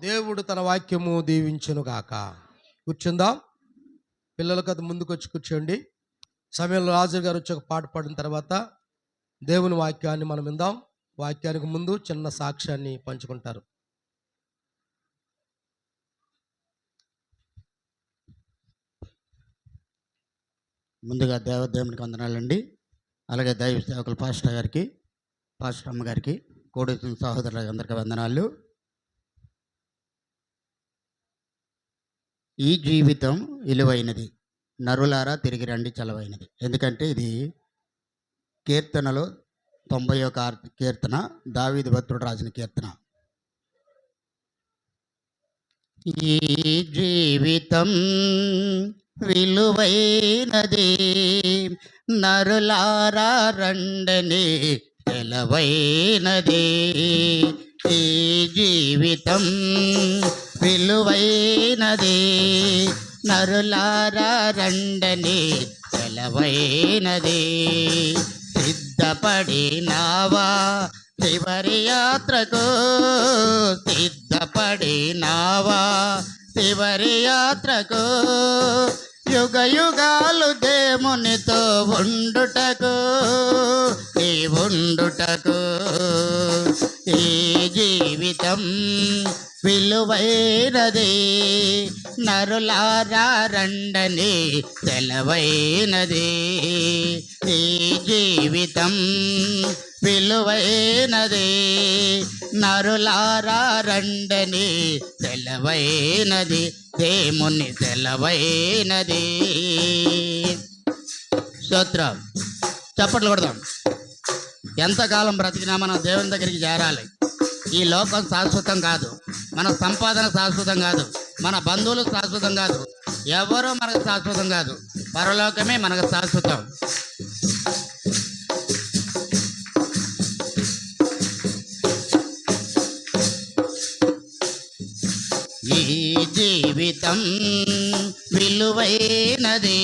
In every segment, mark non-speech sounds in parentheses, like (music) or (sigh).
దేవుడు తన వాక్యము దీవించును గాక. కూర్చుందాం. పిల్లలు కథ ముందుకు వచ్చి కూర్చోండి. సమయంలో రాజు గారు వచ్చి ఒక పాట పాడిన తర్వాత దేవుని వాక్యాన్ని మనం విందాం. వాక్యానికి ముందు చిన్న సాక్ష్యాన్ని పంచుకుంటారు. ముందుగా దేవదేవునికి వందనాలండి. అలాగే దైవ సేవకులు పాస్టర్ గారికి పాస్టర్ అమ్మగారికి కోడి కోడేసిన అందరికీ వందనాలు. ఈ జీవితం విలువైనది నరులారా తిరిగి రండి చలవైనది. ఎందుకంటే ఇది కీర్తనలో తొంభై ఒక కీర్తన దావీది భక్తుడు రాసిన కీర్తన. ఈ జీవితం విలువైనది నరులారా రండని తెలవైనది. ఈ జీవితం విలువైనది నరులారా రండని తెలవైనది సిద్ధపడినావా శివరి యాత్రకు సిద్ధపడినావా శివరి యాత్రకు. యుగ యుగాలు దేవునితో ఉండుటకు ఈ ఉండుటకు జీవితం విలువైనది. నరులారా రండని ఈ జీవితం విలువైనది. నరులారా రండని సెలవైనది దేవుని సెలవైనది స్తోత్రం. చప్పట్లు కొడదాం. ఎంతకాలం బ్రతికినా మనం దేవుని దగ్గరికి చేరాలి. ఈ లోకం శాశ్వతం కాదు. మన సంపాదన శాశ్వతం కాదు. మన బంధువులు శాశ్వతం కాదు. ఎవరు మనకు శాశ్వతం కాదు. పరలోకమే మనకు శాశ్వతం. ఈ జీవితం విలువైనది.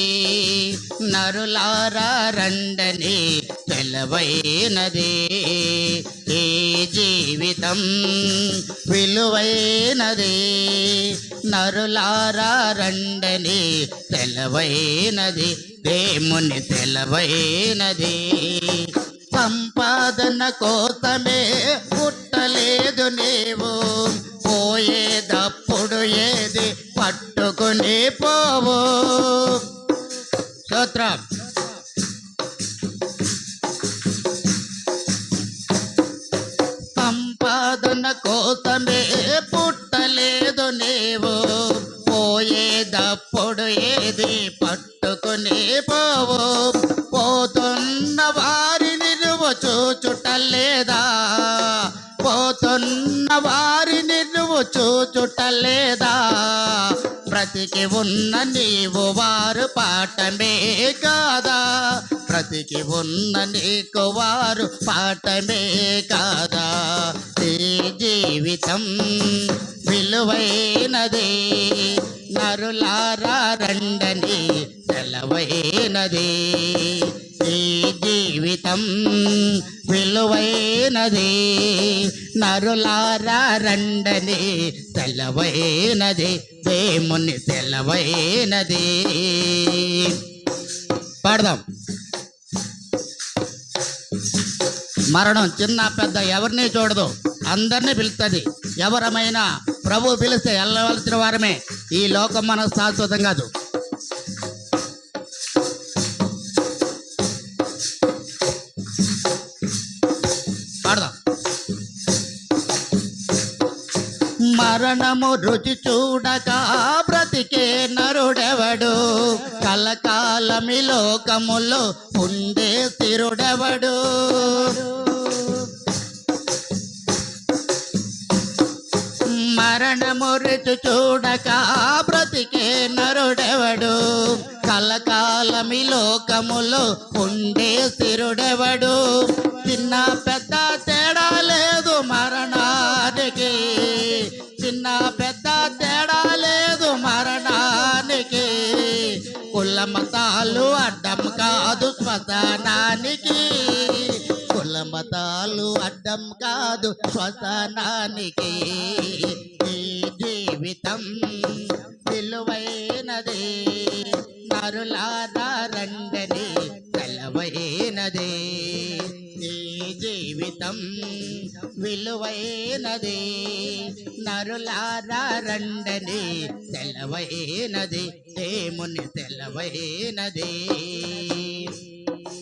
నరులారా రండని తెలవైనది ఈ జీవితం విలువైనది. నరులారా రండని తెలవైనది దేవుని తెలవైనది సంపాదన కోసమే పుట్టలేదు నీవు. పోయేదప్పుడు ఏది పట్టుకుని పోవు. స్తోత్రం సంపాదన కోసమే పుట్టలేదు నీవు. పోయేదప్పుడు ఏది పట్టుకుని పోవు. ఉన్న నీవు వారు పాఠమే కాదా? బ్రతికి ఉన్న నీకు వారు పాఠమే కాదా? నీ జీవితం విలువైనది నరులారా రండని సెలవైనది ఈ జీవితం విలువైనది నరులారా రండని సెలవైనది దేవుని సెలవైనది పాడదాం. మరణం చిన్న పెద్ద ఎవరిని చూడదు అందరినీ పిలుస్తుంది ఎవరమైనా ప్రభు పిలిస్తే వెళ్ళవలసిన వారమే. ఈ లోకం మనకు శాశ్వతం కాదు. మరణము రుచి చూడక బ్రతికే నరుడెవడు? కలకాలమి లోకములో ఉండే స్థిరుడెవడు? మరణము రుచి చూడక బ్రతికే నరుడెవడు? కలకాలమి లోకములో ఉండే స్థిరుడెవడు? చిన్న పెద్ద తేడా లేదు మరణానికి చిన్న పెద్ద తేడా లేదు మరణానికి. కుల మతాలు అడ్డం కాదు శ్మశానానికి కుల మతాలు అడ్డం కాదు శ్మశానానికి ఈ జీవితం విలువైనది. నరులారా రండని తెలవైనది నీ జీవితం విలువైనది. నరులారా రండని తెలవైనది. దేవుని తెలవైనది.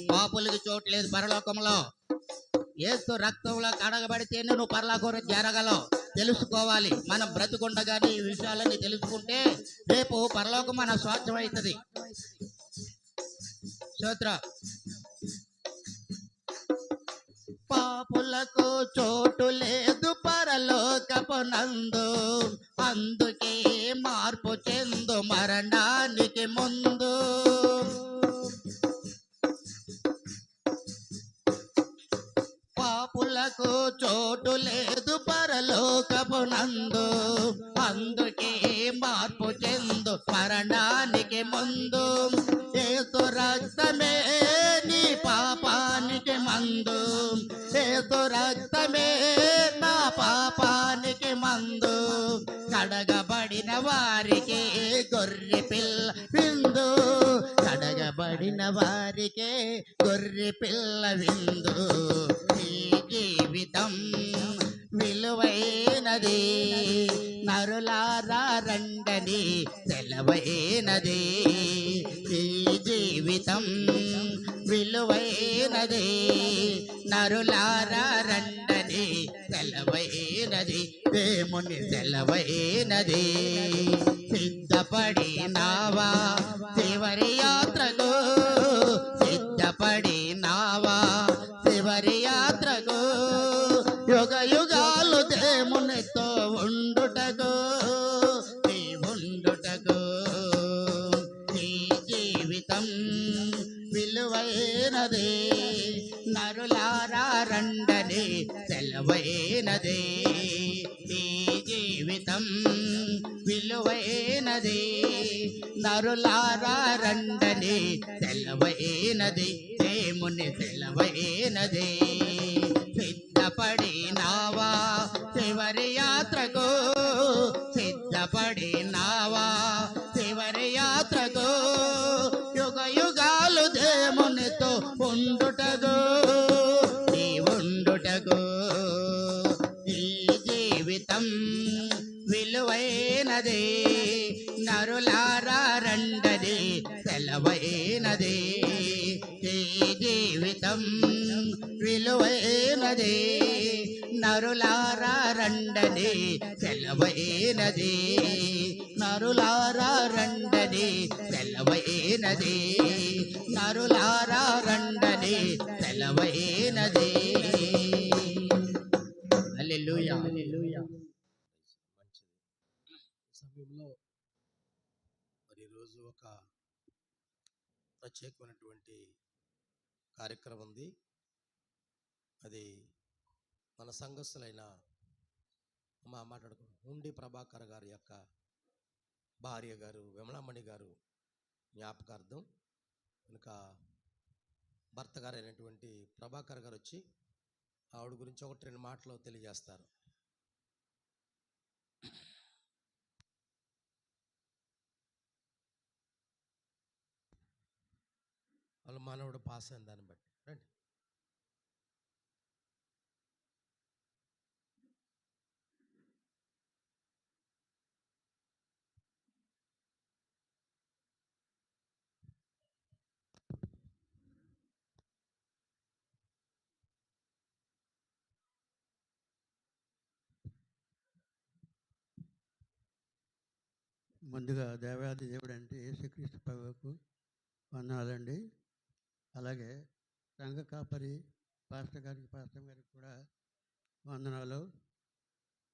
పాపులకి చోటు లేదు పరలోకంలో. ఏసు రక్తంలో కడగబడితేనే నువ్వు పరలోకం జరగలవు. తెలుసుకోవాలి. మనం బ్రతుకుండగానే ఈ విషయాలన్నీ తెలుసుకుంటే రేపు పరలోకం మన స్వార్థం అవుతుంది. స్తోత్ర పాపులకు చోటు లేదు పరలోకపునందు అందుకే మార్పు చెందు మరణానికి ముందు. పాపులకు చోటు లేదు పరలోకపునందు అందుకే మార్పు చెందు మరణానికి ముందు. ఏసు రక్తమే నీ పాపానికి మందు. ఏసు రక్తమే నా పాపానికి మందు. కడగబడిన వారికి గొర్రె పిల్ల విందు. కడగబడిన వారికే గొర్రె పిల్ల విందు ఈ జీవితం విలువైనది. నరులారా రండని సెలవైనది. ఈ జీవితం విలువైనది. నరులారా రండని సెలవైనది. దేవుని సెలవైనది. సిద్ధపడినావా నరులారా రండని సెలవైనది దేవుని సెలవైనది. సిద్ధపడినావా చివరి యాత్రకు? జీవితం విలువైనది నరులారా రండని సెలవైనది నరులారా రండని సెలవైనది నరులారా రండని సెలవైనది. సమయంలో మరి ఈరోజు ఒక ప్రత్యేకమైనటువంటి కార్యక్రమం ఉంది అది మన సంఘస్థులైన మా మాట్లాడుకో ఉండి ప్రభాకర్ గారి యొక్క భార్య గారు విమలామణి గారు జ్ఞాపకార్థం కనుక భర్త గారు అయినటువంటి ప్రభాకర్ గారు వచ్చి ఆవిడ గురించి ఒకటి రెండు మాటలు తెలియజేస్తారు. వాళ్ళు మానవుడు పాస్ అయిన దాన్ని బట్టి. రండి. ముందుగా దేవాది దేవుడు అంటే యేసుక్రీస్తు ప్రభుకు వందనాలండి. అలాగే సంఘ కాపరి పాస్టర్ గారికి పాస్టర్ గారికి కూడా వందనాలు.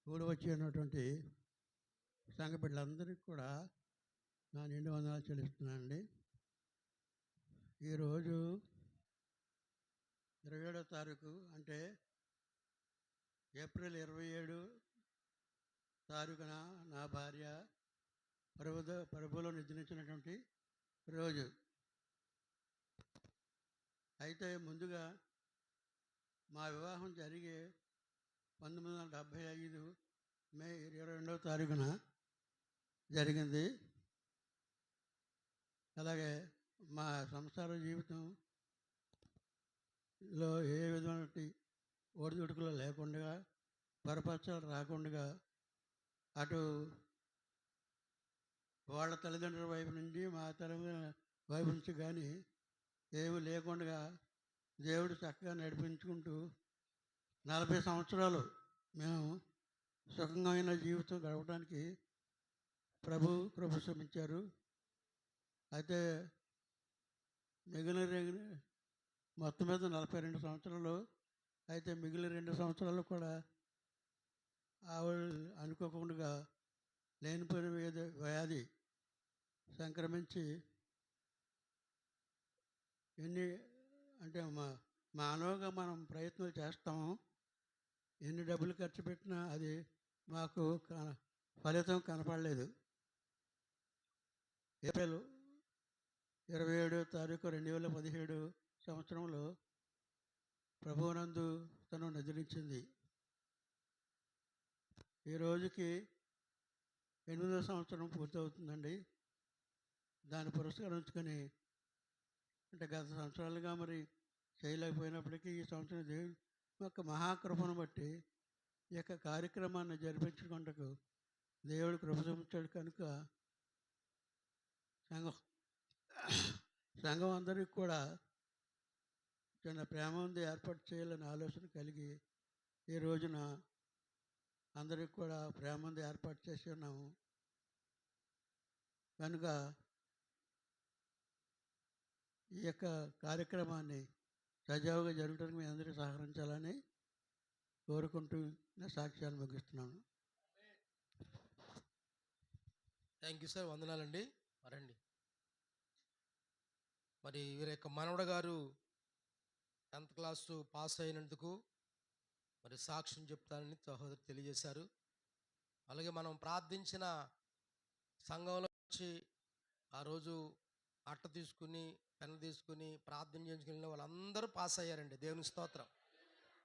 కూడి వచ్చినటువంటి సంఘ బిడ్డలందరికీ కూడా నా నిండు వందనాలు చెల్లిస్తున్నానండి. ఈరోజు ఇరవై ఏడో తారీఖు అంటే ఏప్రిల్ ఇరవై ఏడు తారీఖున నా భార్య ప్రభుద ప్రభులో నిద్రించినటువంటి రోజు. అయితే ముందుగా మా వివాహం జరిగే పంతొమ్మిది వందల డెబ్భై ఐదు మే ఇరవై రెండవ తారీఖున జరిగింది. అలాగే మా సంసార జీవితంలో ఏ విధమైన ఒడిదుడుకులు లేకుండా పరపక్షాలు రాకుండా అటు వాళ్ళ తల్లిదండ్రుల వైపు నుండి మా తల్లిదండ్రుల వైపు నుంచి కానీ ఏమి లేకుండా దేవుడు చక్కగా నడిపించుకుంటూ నలభై సంవత్సరాలు మేము సుఖమైన జీవితం గడపడానికి ప్రభు కృప శ్రమించారు అయితే మిగిలిన రె- మొత్తం మీద నలభై రెండు సంవత్సరాలు అయితే మిగిలిన రెండు సంవత్సరాలు కూడా ఆవిడ అనుకోకుండా లేనిపోయిన వ్యాధి సంక్రమించి ఎన్ని అంటే మా మానవుగా మనం ప్రయత్నాలు చేస్తాము. ఎన్ని డబ్బులు ఖర్చు పెట్టినా అది మాకు ఫలితం కనపడలేదు. ఏప్రిల్ ఇరవై ఏడో తారీఖు రెండు వేల పదిహేడు సంవత్సరంలో ప్రభువునందు తను నిద్రించింది. ఈ రోజుకి ఎనిమిదో సంవత్సరం పూర్తవుతుందండి. దాన్ని పురస్కరించుకొని అంటే గత సంవత్సరాలుగా మరి చేయలేకపోయినప్పటికీ ఈ సంవత్సరం దేవుని యొక్క మహాకృపను బట్టి ఈ యొక్క కార్యక్రమాన్ని జరిపించుకుంటకు దేవుడు కృప చూపించాడు కనుక సంఘం సంఘం అందరికి కూడా చిన్న ప్రేమ ఉంది ఏర్పాటు చేయాలని ఆలోచన కలిగి ఈ రోజున అందరికి కూడా ప్రేమ ఉంది ఏర్పాటు చేసి ఉన్నాము. కనుక ఈ యొక్క కార్యక్రమాన్ని సజావుగా జరగడానికి మీ అందరికీ సహకరించాలని కోరుకుంటూ నా సాక్ష్యాన్ని ముగిస్తున్నాను. Thank you sir. వందనాలండి. మరండి. మరి వీరి యొక్క మనవడ గారు టెన్త్ క్లాసు పాస్ అయినందుకు మరి సాక్ష్యం చెప్తానని సహోదరు తెలియజేశారు. అలాగే మనం ప్రార్థించిన సంఘంలో వచ్చి ఆ రోజు అట్ట తీసుకుని పెన్ తీసుకుని ప్రార్థన చేయించుకుని వాళ్ళందరూ పాస్ అయ్యారండి. దేవుని స్తోత్రం.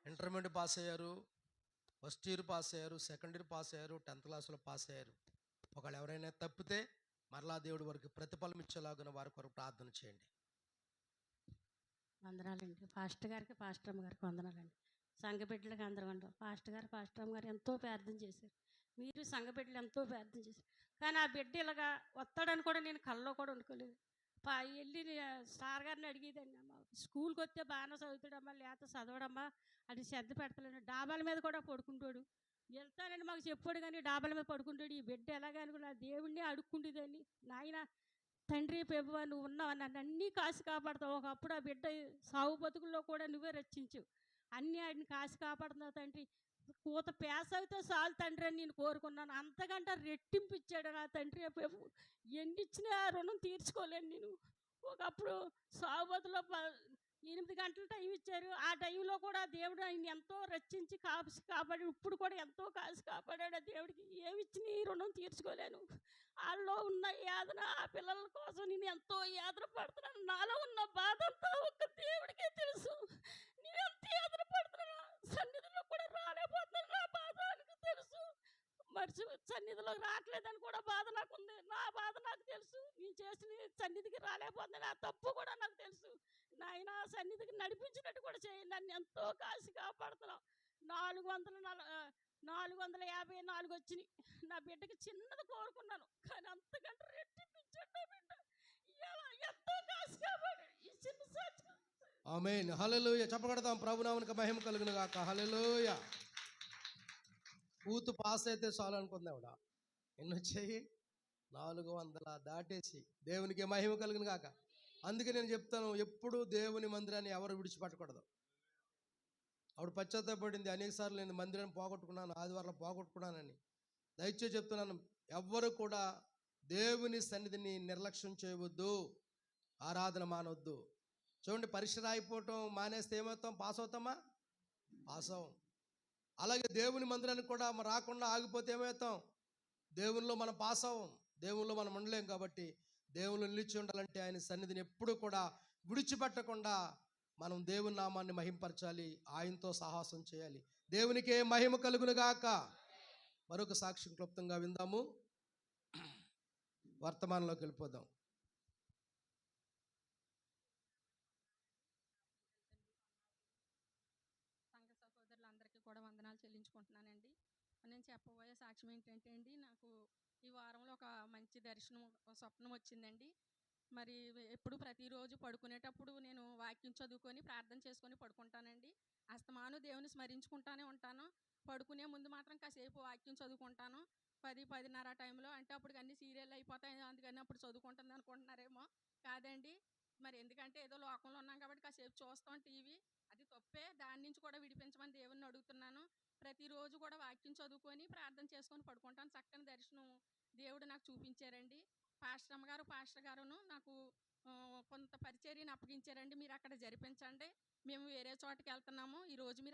ఇంటర్మీడియట్ పాస్ అయ్యారు ఫస్ట్ ఇయర్ పాస్ అయ్యారు సెకండ్ ఇయర్ పాస్ అయ్యారు టెన్త్ క్లాస్లో పాస్ అయ్యారు. ఒకళ్ళు ఎవరైనా తప్పితే మరలా దేవుడి వరకు ప్రతిఫలం ఇచ్చేలాగిన వారి కొరకు ప్రార్థన చేయండి. వందనాలండి. పాస్టర్ గారికి పాస్టర్ అమ్మ గారికి వందనాలండి. సంఘబిడ్డలకు అందరూ అందరం అండి పాస్టర్ గారు పాస్టర్ అమ్మ గారు ఎంతో ప్రార్థన చేశారు. మీరు సంఘబిడ్డలు ఎంతో ప్రార్థన చేశారు. కానీ ఆ బిడ్డ ఇలాగా వస్తాడని కూడా నేను కళ్ళలో కూడా అనుకోలేదు వెళ్ళి సార్ గారిని అడిగేదండి అమ్మ. స్కూల్కి వస్తే బాగానే చదువుతాడమ్మా లేత చదవడమ్మా అది శ్రద్ధ పెడతలేను. డాబాల మీద కూడా పడుకుంటాడు. వెళ్తానని మాకు చెప్పాడు కానీ డాబాల మీద పడుకుంటాడు. ఈ బిడ్డ ఎలాగనుకున్నా దేవుణ్ణి అడుక్కుండేదని నాయన తండ్రి పెబ్బ నువ్వు ఉన్నావు? నన్ను అన్నీ కాసి కాపాడుతావు. ఒకప్పుడు ఆ బిడ్డ సాగు బతుకుల్లో కూడా నువ్వే రక్షించు. అన్నీ ఆయన కాసి కాపాడుతున్నావు తండ్రి. కూత పేసవితో చాలు తండ్రి అని నేను కోరుకున్నాను. అంతకంటే రెట్టింపు ఇచ్చాడు నా తండ్రి. ఎన్నిచ్చిన ఎన్ని ఇచ్చినా ఆ రుణం తీర్చుకోలేను నేను. ఒకప్పుడు సాగుబతులో ప ఎనిమిది గంటల టైం ఇచ్చారు. ఆ టైంలో కూడా దేవుడు ఆయన ఎంతో రక్షించి కాసి కాపాడి ఇప్పుడు కూడా ఎంతో కాసి కాపాడాడు. ఆ దేవుడికి ఏమి ఇచ్చిన ఈ రుణం తీర్చుకోలేను. వాళ్ళలో ఉన్న యాదన ఆ పిల్లల కోసం నేను ఎంతో యాదన పడుతున్నాను. నాలో ఉన్న బాధ అంతా ఒక్క దేవుడికే తెలుసు. నేను ఎంత యాదన పడుతున్నాను సన్నిధిలో కూడా రాలేకపోతున్నాను నా బాధ నాకు తెలుసు. మర్చి సన్నిధిలో రావట్లేదని కూడా బాధ నాకు ఉంది నా బాధ నాకు తెలుసు. నేను చేసిన సన్నిధికి రాలేకపోతుంది నా తప్పు కూడా నాకు తెలుసు. నాయన సన్నిధికి నడిపించినట్టు కూడా చేయండి నన్ను ఎంతో కాసి కాపాడుతున్నావు. నాలుగు వందల నాలుగు వందల యాభై నాలుగు వచ్చినాయి. నా బిడ్డకి చిన్నది కోరుకున్నాను. కానీ అంతకంటే రెట్టింపించాడు నా బిడ్డ. ఎంతో కాసి కాపాడు. ఈ చిన్న సచ్ ఆమె హలలోయ చెప్పగడతాం. ప్రభునామనికి మహిమ కలుగును గాక. హలలోయ కూతు పాస్ అయితే చాలు అనుకుంది ఆవిడ. ఎన్ని నాలుగు వందల దాటేసి దేవునికి మహిమ కలుగును గాక. అందుకే నేను చెప్తాను ఎప్పుడు దేవుని మందిరాన్ని ఎవరు విడిచిపెట్టకూడదు. ఆవిడ పశ్చాత్తపడింది అనేక సార్లు నేను మందిరాన్ని పోగొట్టుకున్నాను ఆదివారం పోగొట్టుకున్నానని. దయచేసి చెప్తున్నాను ఎవ్వరు కూడా దేవుని సన్నిధిని నిర్లక్ష్యం చేయవద్దు ఆరాధన మానవద్దు. చూడండి పరీక్ష రాయిపోవటం మానేస్తే ఏమవుతాం? పాస్ అవుతామా? పాస్ అవం అలాగే దేవుని మందిరానికి కూడా రాకుండా ఆగిపోతే ఏమవుతాం? దేవునిలో మనం పాస్ అవ్వం. దేవునిలో మనం ఉండలేం కాబట్టి దేవుళ్ళు నిలిచి ఉండాలంటే ఆయన సన్నిధిని ఎప్పుడూ కూడా విడిచిపెట్టకుండా మనం దేవుని నామాన్ని మహింపరచాలి. ఆయనతో సాహసం చేయాలి. దేవునికే మహిమ కలుగునుగాక మరొక సాక్షి క్లుప్తంగా విందాము. (clears throat) వర్తమానంలోకి వెళ్ళిపోదాం సంఘ సహోదరులందరికీ కూడా వందనాలు చెల్లించుకుంటున్నానండి నేను చెప్పబోయే సాక్ష్యం ఏంటంటే అండి నాకు ఈ వారంలో ఒక మంచి దర్శనం ఒక స్వప్నం వచ్చిందండి. మరి ఎప్పుడు ప్రతిరోజు పడుకునేటప్పుడు నేను వాక్యం చదువుకొని ప్రార్థన చేసుకొని పడుకుంటానండి. అస్తమాను దేవుని స్మరించుకుంటానే ఉంటాను. పడుకునే ముందు మాత్రం కాసేపు వాక్యం చదువుకుంటాను. పది పదిన్నర టైంలో అంటే అప్పుడు అన్ని సీరియల్ అయిపోతాయి అందుకని అప్పుడు చదువుకుంటుంది అనుకుంటున్నారేమో. కాదండి. మరి ఎందుకంటే ఏదో లోకంలో ఉన్నాం కాబట్టి కాసేపు చూస్తాం టీవీ. తప్పే. దాని నుంచి కూడా విడిపించమని దేవుణ్ణి అడుగుతున్నాను. ప్రతిరోజు కూడా వాక్యం చదువుకొని ప్రార్థన చేసుకొని పడుకుంటాను. చక్కని దర్శనం దేవుడు నాకు చూపించారండి. పాశ్రమ అమ్మగారు పాస్టర్ గారును నాకు కొంత పరిచర్యను అప్పగించారండి. మీరు అక్కడ జరిపించండి. మేము వేరే చోటకి వెళ్తున్నాము. ఈ రోజు మీరు